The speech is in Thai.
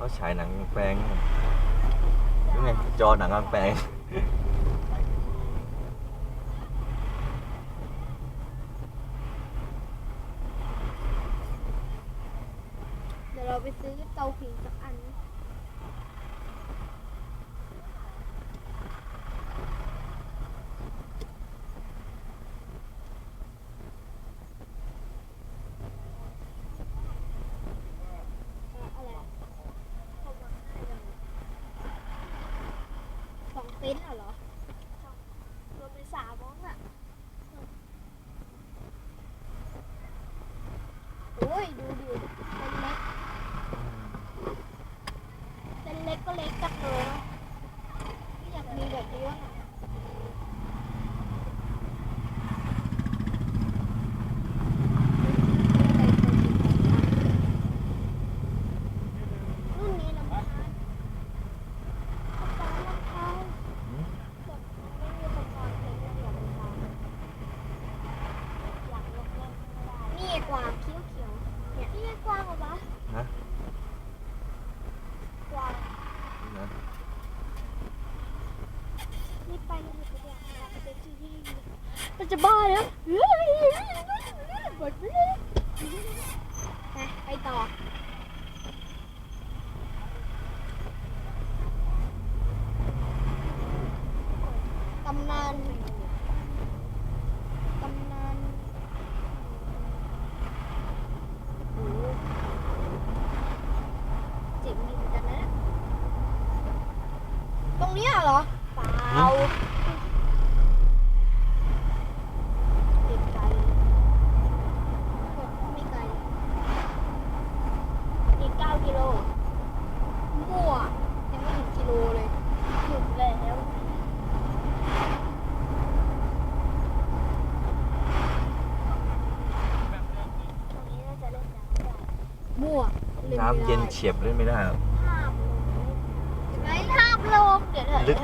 เขาฉายหนังกลางแปลงนี่ไงจอหนังกลางแปลงเดี๋ยวเราไปซื้อเตาผิงสักอัน อะไร สองเต็นเหรอรวมเป็นสามมั้งอะ โอ้ย ดูดิเต็นท์เล็กเต็นท์เล็กก็เล็กจังเลยเนอะไม่อยากมีแบบนี้ว่างอะรุ่นนี้ลำพานกระเป๋าลำพานแบบไม่มีอุปกรณ์เลยไม่อยากลำพานอยากลงเล่นไม่ได้ นี่กวางเขียวเขียว ๆเนี่ยนี่กวางเหรอวะฮะกวางนะรีบไปเลยเดี๋ยวเราไปที่ที่ที่มันจะบ้าแล้วเฮ้ยหมดเลยไปไปต่อตำนาน ตำนานโอ้โหเจ๋งดีเหมือนกันนะ ตรงเนี้ยเหรอเปล่าเด็กไกลไม่ไกลอีกเก้ากิโลมั่วยังไม่ถึงกิโลเลยถึงแล้วตรงนี้น่าจะเล่นน้ำได้มั่วน้ำเย็นเฉียบเล่นไม่ได้หรอก ห้ามลงไม่ห้าม ลงเดี๋ย